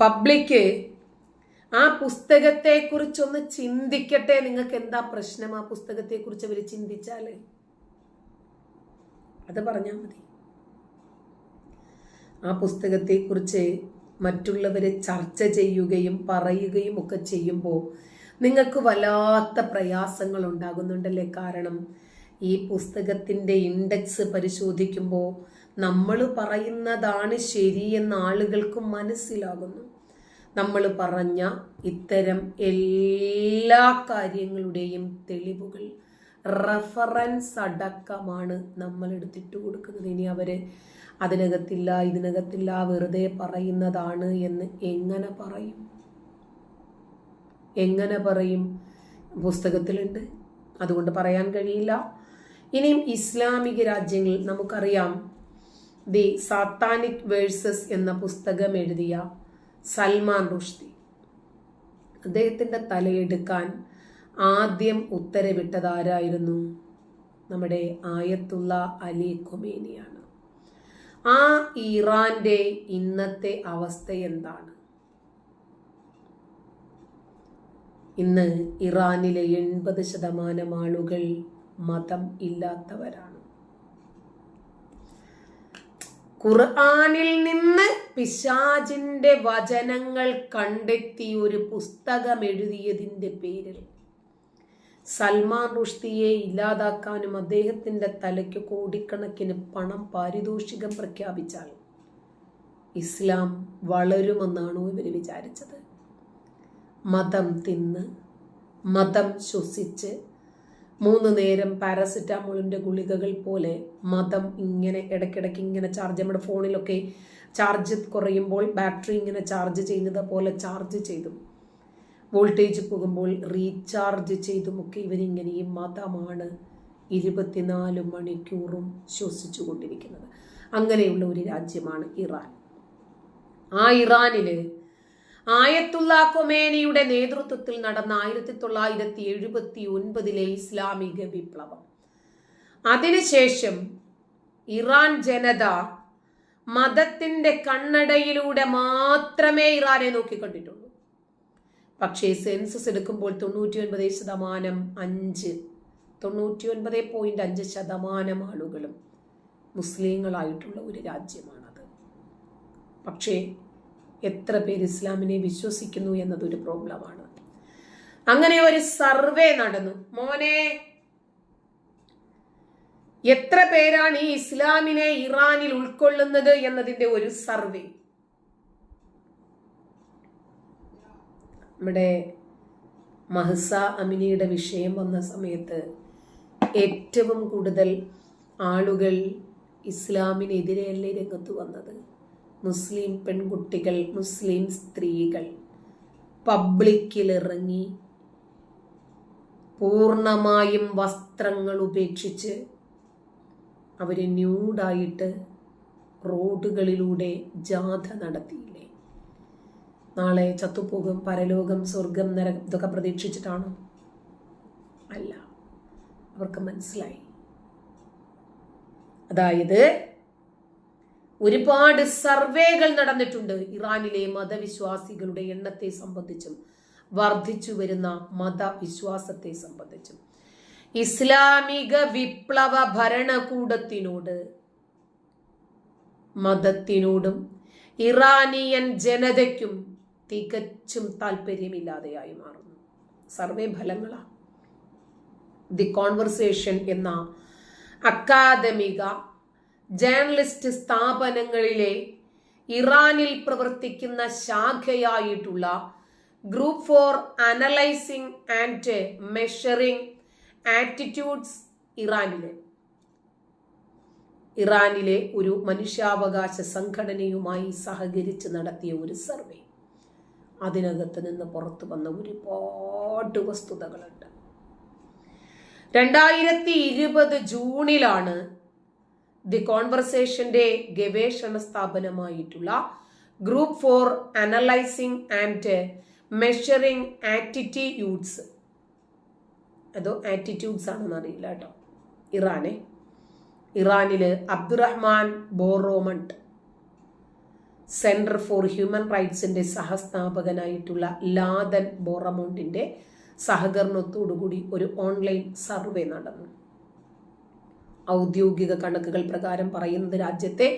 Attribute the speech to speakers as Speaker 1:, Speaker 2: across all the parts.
Speaker 1: Public ആ പുസ്തകത്തെക്കുറിച്ചൊന്ന് ചിന്തിക്കട്ടെ. നിങ്ങൾക്ക് എന്താ പ്രശ്നം ആ പുസ്തകത്തെക്കുറിച്ച് അവർ ചിന്തിച്ചാൽ? അത് പറഞ്ഞാൽ മതി. ആ പുസ്തകത്തെക്കുറിച്ച് മറ്റുള്ളവരെ ചർച്ച ചെയ്യുകയും പറയുകയും ഒക്കെ ചെയ്യുമ്പോൾ നിങ്ങൾക്ക് വല്ലാത്ത പ്രയാസങ്ങൾ ഉണ്ടാകുന്നുണ്ടല്ലേ? കാരണം ഈ പുസ്തകത്തിന്റെ ഇൻഡെക്സ് പരിശോധിക്കുമ്പോൾ നമ്മൾ പറയുന്നതാണ് ശരിയെന്ന് ആളുകൾക്ക് മനസ്സിലാകുന്നു. നമ്മൾ പറഞ്ഞ ഇത്തരം എല്ലാ കാര്യങ്ങളുടെയും തെളിവുകൾ റഫറൻസ് അടക്കമാണ് നമ്മൾ എടുത്തിട്ട് കൊടുക്കുന്നത്. ഇനി അവർ അതിനകത്തില്ല ഇതിനകത്തില്ല വെറുതെ പറയുന്നതാണ് എന്ന് എങ്ങനെ പറയും? എങ്ങനെ പറയും? പുസ്തകത്തിലുണ്ട്. അതുകൊണ്ട് പറയാൻ കഴിയില്ല. ഇനിയും ഇസ്ലാമിക രാജ്യങ്ങളിൽ നമുക്കറിയാം. ദി സാത്താനിക് വേഴ്സസ് എന്ന പുസ്തകം എഴുതിയ സൽമാൻ റുഷ്ദി. അദ്ദേഹത്തിന്റെ തലയെടുക്കാൻ ആദ്യം ഉത്തരവിട്ടതാരായിരുന്നു? നമ്മുടെ ആയത്തുള്ള അലി കൊമേനിയാണ് ആ ഇറാന്റെ ഇന്നത്തെ അവസ്ഥ എന്താണ്? ഇന്ന് ഇറാനിലെ എൺപത് ശതമാനം ആളുകൾ മതം ഇല്ലാത്തവരാണ്. ഖുർആനിൽ നിന്ന് പിശാജിന്റെ വചനങ്ങൾ കണ്ടെത്തി ഒരു പുസ്തകം എഴുതിയതിന്റെ പേരിൽ. സൽമാൻ റുഷ്ദിയെ ഇല്ലാതാക്കാനും അദ്ദേഹത്തിന്റെ തലയ്ക്ക് കോടിക്കണക്കിന് പണം പാരിതോഷികം പ്രഖ്യാപിച്ചാൽ ഇസ്ലാം വളരുമെന്നാണോ ഇവർ വിചാരിച്ചത്? മതം തിന്ന് മതം ശ്വസിച്ച് മൂന്ന് നേരം പാരസിറ്റാമോളിന്റെ ഗുളികകൾ പോലെ മതം ഇങ്ങനെ ഇടയ്ക്കിടയ്ക്ക് ഇങ്ങനെ ചാർജ് നമ്മുടെ ഫോണിലൊക്കെ ചാർജ് കുറയുമ്പോൾ ബാറ്ററി ഇങ്ങനെ ചാർജ് ചെയ്യുന്നത് പോലെ ചാർജ് ചെയ്തു. വോൾട്ടേജ് പോകുമ്പോൾ റീചാർജ് ചെയ്തുമൊക്കെ ഇവരിങ്ങനെ ഈ മതമാണ് ഇരുപത്തിനാല് മണിക്കൂറും ശ്വസിച്ചു കൊണ്ടിരിക്കുന്നത് അങ്ങനെയുള്ള ഒരു രാജ്യമാണ് ഇറാൻ. ആ ഇറാനിൽ ആയത്തുള്ള കൊമേനിയുടെ നേതൃത്വത്തിൽ നടന്ന ആയിരത്തി തൊള്ളായിരത്തി എഴുപത്തി ഒൻപതിലെ ഇസ്ലാമിക വിപ്ലവം. അതിനുശേഷം ഇറാൻ ജനത മതത്തിന്റെ കണ്ണടയിലൂടെ മാത്രമേ ഇറാനെ നോക്കിക്കണ്ടിട്ടുള്ളൂ. പക്ഷേ സെൻസസ് എടുക്കുമ്പോൾ തൊണ്ണൂറ്റി ഒൻപത് ശതമാനം അഞ്ച് തൊണ്ണൂറ്റി ഒൻപത് പോയിന്റ് അഞ്ച് ശതമാനം ആളുകളും മുസ്ലിങ്ങളായിട്ടുള്ള ഒരു രാജ്യമാണത്. പക്ഷേ എത്ര പേര് ഇസ്ലാമിനെ വിശ്വസിക്കുന്നു എന്നതൊരു പ്രോബ്ലമാണ്. അങ്ങനെ ഒരു സർവേ നടന്നു. മോനെ എത്ര പേരാണ് ഈ ഇസ്ലാമിനെ ഇറാനിൽ ഉൾക്കൊള്ളുന്നത് എന്നതിന്റെ ഒരു സർവേ? നമ്മുടെ മഹസ അമിനിയുടെ വിഷയം വന്ന സമയത്ത് ഏറ്റവും കൂടുതൽ ആളുകൾ ഇസ്ലാമിനെതിരെയല്ലേ രംഗത്ത് വന്നത്? മുസ്ലിം പെൺകുട്ടികൾ മുസ്ലിം സ്ത്രീകൾ. പബ്ലിക്കിലിറങ്ങി പൂർണമായും വസ്ത്രങ്ങൾ ഉപേക്ഷിച്ച് അവർ ന്യൂഡായിട്ട് റോഡുകളിലൂടെ ജാഥ നടത്തിയില്ലേ? നാളെ ചത്തുപോകും പരലോകം സ്വർഗം നര ഇതൊക്കെ പ്രതീക്ഷിച്ചിട്ടാണോ? അല്ല. അവർക്ക് മനസ്സിലായി. അതായത് ഒരുപാട് സർവേകൾ നടന്നിട്ടുണ്ട് ഇറാനിലെ മതവിശ്വാസികളുടെ എണ്ണത്തെ സംബന്ധിച്ചും വർദ്ധിച്ചു വരുന്ന മതവിശ്വാസത്തെ സംബന്ധിച്ചും. ഇസ്ലാമിക വിപ്ലവ ഭരണകൂടത്തിനോട് മതത്തിനോടും ഇറാനിയൻ ജനതയ്ക്കും തികച്ചും താല്പര്യമില്ലാതെയായി മാറുന്നു. സർവേ ഫലങ്ങളാണ് ദി കോൺവെർസേഷൻ എന്ന അക്കാദമിക ജേർണലിസ്റ്റ് സ്ഥാപനങ്ങളിലെ ഇറാനിൽ പ്രവർത്തിക്കുന്ന ശാഖയായിട്ടുള്ള group for analysing and measuring attitudes ഇറാനിലെ ഇറാനിലെ ഒരു മനുഷ്യാവകാശ സംഘടനയുമായി സഹകരിച്ച് നടത്തിയ ഒരു സർവേ. അതിനകത്ത് നിന്ന് പുറത്തു വന്ന ഒരുപാട് വസ്തുതകളുണ്ട്. രണ്ടായിരത്തി ഇരുപത് ജൂണിലാണ് ദി കോൺവെർസേഷന്റെ ഗവേഷണ സ്ഥാപനമായിട്ടുള്ള group for analysing and measuring attitudes. അതോ ആറ്റിറ്റ്യൂഡ്സ് ആണെന്ന് അറിയില്ല കേട്ടോ. ഇറാനെ. ഇറാനിൽ Abdorrahman Boroumand center for human റൈറ്റ്സിന്റെ സഹസ്ഥാപകനായിട്ടുള്ള ലാദൻ ബോറമോണ്ടിന്റെ സഹകരണത്തോടുകൂടി ഒരു ഓൺലൈൻ സർവേ നടന്നു. ഔദ്യോഗിക കണക്കുകൾ പ്രകാരം പറയുന്നത് രാജ്യത്തെ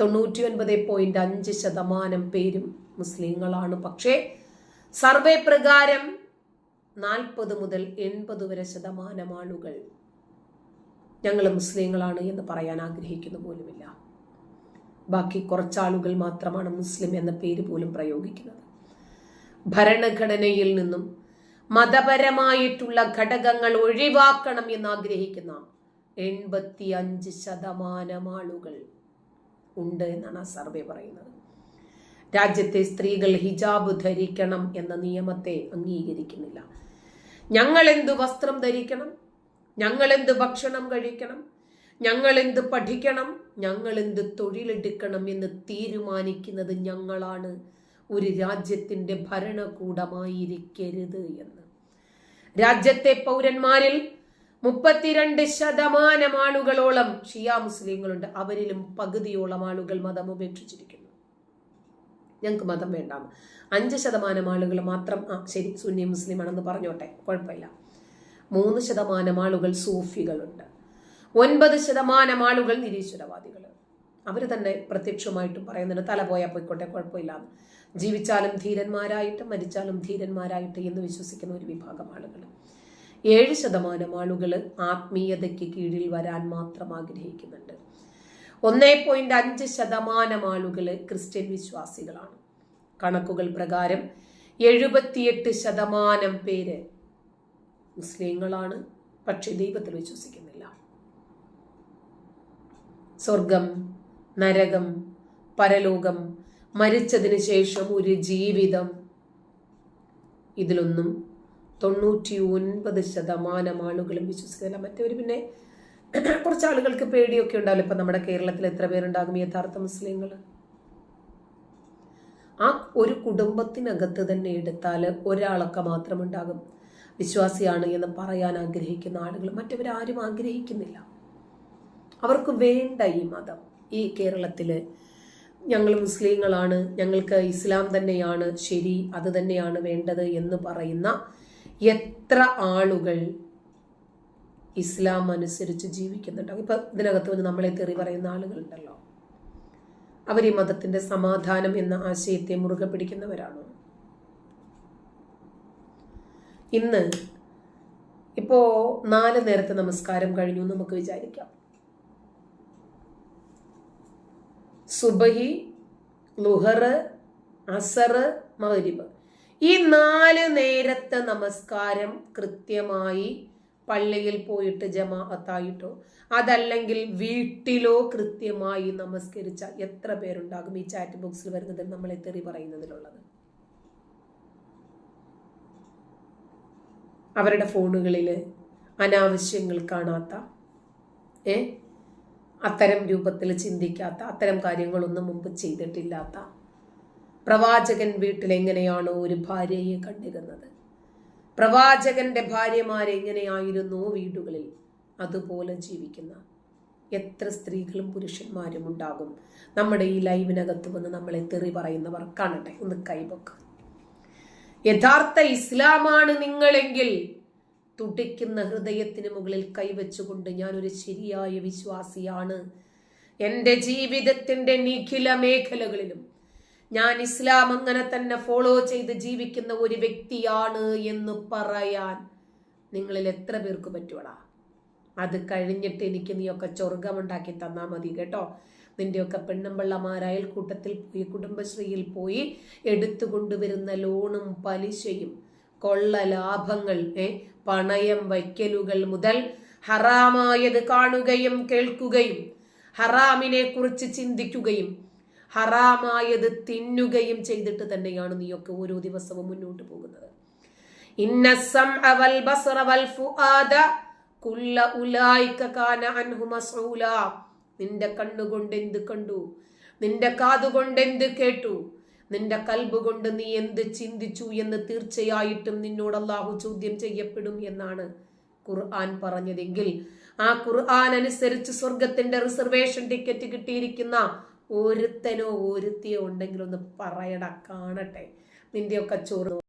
Speaker 1: തൊണ്ണൂറ്റി ഒൻപത് പോയിന്റ് അഞ്ച് ശതമാനം പേരും മുസ്ലിങ്ങളാണ്. പക്ഷേ സർവേ പ്രകാരം നാൽപ്പത് മുതൽ എൺപത് വരെ ശതമാനം ആളുകൾ ഞങ്ങൾ മുസ്ലിങ്ങളാണ് എന്ന് പറയാൻ ആഗ്രഹിക്കുന്നു പോലുമില്ല. ബാക്കി കുറച്ചാളുകൾ മാത്രമാണ് മുസ്ലിം എന്ന പേര് പോലും പ്രയോഗിക്കുന്നത്. ഭരണഘടനയിൽ നിന്നും മതപരമായിട്ടുള്ള ഘടകങ്ങൾ ഒഴിവാക്കണം എന്ന് ആഗ്രഹിക്കുന്ന എൺപത്തി അഞ്ച് ശതമാനം ആളുകൾ ഉണ്ട് എന്നാണ് ആ സർവേ പറയുന്നത്. രാജ്യത്തെ സ്ത്രീകൾ ഹിജാബ് ധരിക്കണം എന്ന നിയമത്തെ അംഗീകരിക്കുന്നില്ല. ഞങ്ങൾ എന്ത് വസ്ത്രം ധരിക്കണം? ഞങ്ങൾ എന്ത് ഭക്ഷണം കഴിക്കണം? ഞങ്ങൾ എന്ത് പഠിക്കണം? ഞങ്ങൾ എന്ത് തൊഴിലെടുക്കണം എന്ന് തീരുമാനിക്കുന്നത് ഞങ്ങളാണ്. ഒരു രാജ്യത്തിന്റെ ഭരണകൂടമായിരിക്കരുത് എന്ന്. രാജ്യത്തെ പൗരന്മാരിൽ മുപ്പത്തിരണ്ട് ശതമാനം ആളുകളോളം ഷിയ മുസ്ലിങ്ങളുണ്ട്. അവരിലും പകുതിയോളം ആളുകൾ മതം ഉപേക്ഷിച്ചിരിക്കുന്നു. ഞങ്ങൾക്ക് മതം വേണ്ട അഞ്ച് ശതമാനം ആളുകൾ മാത്രം ആ ശരി സുന്നി മുസ്ലിം ആണെന്ന് പറഞ്ഞോട്ടെ കുഴപ്പമില്ല. മൂന്ന് ശതമാനം ആളുകൾ സൂഫികളുണ്ട്. ഒൻപത് ശതമാനം ആളുകൾ നിരീശ്വരവാദികൾ അവർ തന്നെ പ്രത്യക്ഷമായിട്ടും പറയുന്നുണ്ട് തല പോയാൽ പോയിക്കോട്ടെ കുഴപ്പമില്ല ജീവിച്ചാലും ധീരന്മാരായിട്ട് മരിച്ചാലും ധീരന്മാരായിട്ട് എന്ന് വിശ്വസിക്കുന്ന ഒരു വിഭാഗം ആളുകൾ ഏഴ് ശതമാനം ആളുകൾ ആത്മീയതയ്ക്ക് കീഴിൽ വരാൻ മാത്രം ആഗ്രഹിക്കുന്നുണ്ട്. ഒന്നേ പോയിന്റ് അഞ്ച് ശതമാനം ആളുകൾ ക്രിസ്ത്യൻ വിശ്വാസികളാണ്. കണക്കുകൾ പ്രകാരം എഴുപത്തിയെട്ട് ശതമാനം പേര് മുസ്ലിങ്ങളാണ്. പക്ഷെ ദൈവത്തിൽ വിശ്വസിക്കുന്നില്ല. സ്വർഗം നരകം പരലോകം മരിച്ചതിന് ശേഷം ഒരു ജീവിതം ഇതിലൊന്നും തൊണ്ണൂറ്റി ഒൻപത് ശതമാനം ആളുകളും വിശ്വസിക്കുന്നില്ല. മറ്റവർ പിന്നെ കുറച്ച് ആളുകൾക്ക് പേടിയൊക്കെ ഉണ്ടാവില്ല. ഇപ്പം നമ്മുടെ കേരളത്തിൽ എത്ര പേരുണ്ടാകും യഥാർത്ഥ മുസ്ലിങ്ങൾ? ആ ഒരു കുടുംബത്തിനകത്ത് തന്നെ എടുത്താൽ ഒരാളൊക്കെ മാത്രം ഉണ്ടാകും. വിശ്വാസിയാണ് എന്ന് പറയാൻ ആഗ്രഹിക്കുന്ന ആളുകൾ. മറ്റവരാരും ആഗ്രഹിക്കുന്നില്ല. അവർക്ക് വേണ്ട ഈ മതം. ഈ കേരളത്തിൽ ഞങ്ങൾ മുസ്ലിങ്ങളാണ് ഞങ്ങൾക്ക് ഇസ്ലാം തന്നെയാണ് ശരി അത് തന്നെയാണ് വേണ്ടത് എന്ന് പറയുന്ന എത്ര ആളുകൾ ഇസ്ലാം അനുസരിച്ച് ജീവിക്കുന്നുണ്ടാവും? ഇപ്പൊ ഇതിനകത്ത് വന്ന് നമ്മളെ തെറി പറയുന്ന ആളുകളുണ്ടല്ലോ. അവർ ഈ മതത്തിന്റെ സമാധാനം എന്ന ആശയത്തെ മുറുകെ പിടിക്കുന്നവരാണോ? ഇന്ന് ഇപ്പോ നാല് നേരത്തെ നമസ്കാരം കഴിഞ്ഞു നമുക്ക് വിചാരിക്കാം. സുബഹി ലുഹറ് അസറ് മഹരിബ് ഈ നാല് നേരത്തെ നമസ്കാരം കൃത്യമായി പള്ളിയിൽ പോയിട്ട് ജമാഅത്തായിട്ടോ അതല്ലെങ്കിൽ വീട്ടിലോ കൃത്യമായി നമസ്കരിച്ച എത്ര പേരുണ്ടാകും ഈ ചാറ്റ് ബോക്സിൽ വരുന്നത് നമ്മളെ തെറി പറയുന്നതിലുള്ളത്? അവരുടെ ഫോണുകളിൽ അനാവശ്യങ്ങൾ കാണാത്ത ഏ? അത്തരം രൂപത്തിൽ ചിന്തിക്കാത്ത അത്തരം കാര്യങ്ങളൊന്നും മുമ്പ് ചെയ്തിട്ടില്ലാത്ത പ്രവാചകൻ വീട്ടിൽ എങ്ങനെയാണോ ഒരു ഭാര്യയെ കണ്ടിരുന്നത്? പ്രവാചകന്റെ ഭാര്യമാരെങ്ങനെയായിരുന്നു വീടുകളിൽ അതുപോലെ ജീവിക്കുന്ന? എത്ര സ്ത്രീകളും പുരുഷന്മാരും ഉണ്ടാകും? നമ്മുടെ ഈ ലൈവിനകത്ത് വന്ന് നമ്മളെ തെറി പറയുന്നവർ കാണട്ടെ ഒന്ന് കൈവക്ക് യഥാർത്ഥ ഇസ്ലാമാണ് നിങ്ങളെങ്കിൽ തുടിക്കുന്ന ഹൃദയത്തിന് മുകളിൽ കൈവച്ചുകൊണ്ട് ഒരു ശരിയായ വിശ്വാസിയാണ്. എന്റെ ജീവിതത്തിന്റെ നിഖില മേഖലകളിലും ഞാൻ ഇസ്ലാം അങ്ങനെ തന്നെ ഫോളോ ചെയ്ത് ജീവിക്കുന്ന ഒരു വ്യക്തിയാണ് എന്ന് പറയാൻ നിങ്ങളിൽ എത്ര പേർക്ക് പറ്റുവടാ? അത് കഴിഞ്ഞിട്ട് എനിക്ക് നീയൊക്കെ ചൊർഗമുണ്ടാക്കി തന്നാൽ മതി കേട്ടോ. നിന്റെയൊക്കെ പെണ്ണുമ്പള്ളമാർ അയൽക്കൂട്ടത്തിൽ പോയി കുടുംബശ്രീയിൽ പോയി എടുത്തു കൊണ്ടുവരുന്ന ലോണും പലിശയും കൊള്ള ലാഭങ്ങൾ പണയം വയ്ക്കലുകൾ മുതൽ ഹറാമായത് കാണുകയും കേൾക്കുകയും ഹറാമിനെ കുറിച്ച് ചിന്തിക്കുകയും ഹറാമായത് തിന്നുകയും ചെയ്തിട്ട് തന്നെയാണ് നീയൊക്കെ ഓരോ ദിവസവും മുന്നോട്ട് പോകുന്നത്. നിന്റെ കണ്ണുകൊണ്ട് എന്ത് കണ്ടു? നിന്റെ കാതുകൊണ്ട് എന്ത് കേട്ടു? നിന്റെ കൽബ് കൊണ്ട് നീ എന്ത് ചിന്തിച്ചു എന്ന് തീർച്ചയായിട്ടും നിന്നോട് അള്ളാഹു ചോദ്യം ചെയ്യപ്പെടും എന്നാണ് ഖുർആൻ പറഞ്ഞതെങ്കിൽ ആ ഖുർആൻ അനുസരിച്ച് സ്വർഗത്തിന്റെ റിസർവേഷൻ ടിക്കറ്റ് കിട്ടിയിരിക്കുന്ന ഒരുത്തനോ ഒരുത്തിയോ ഉണ്ടെങ്കിലൊന്ന് പറയട കാണട്ടെ. നിന്റെയൊക്കെ ചോറ്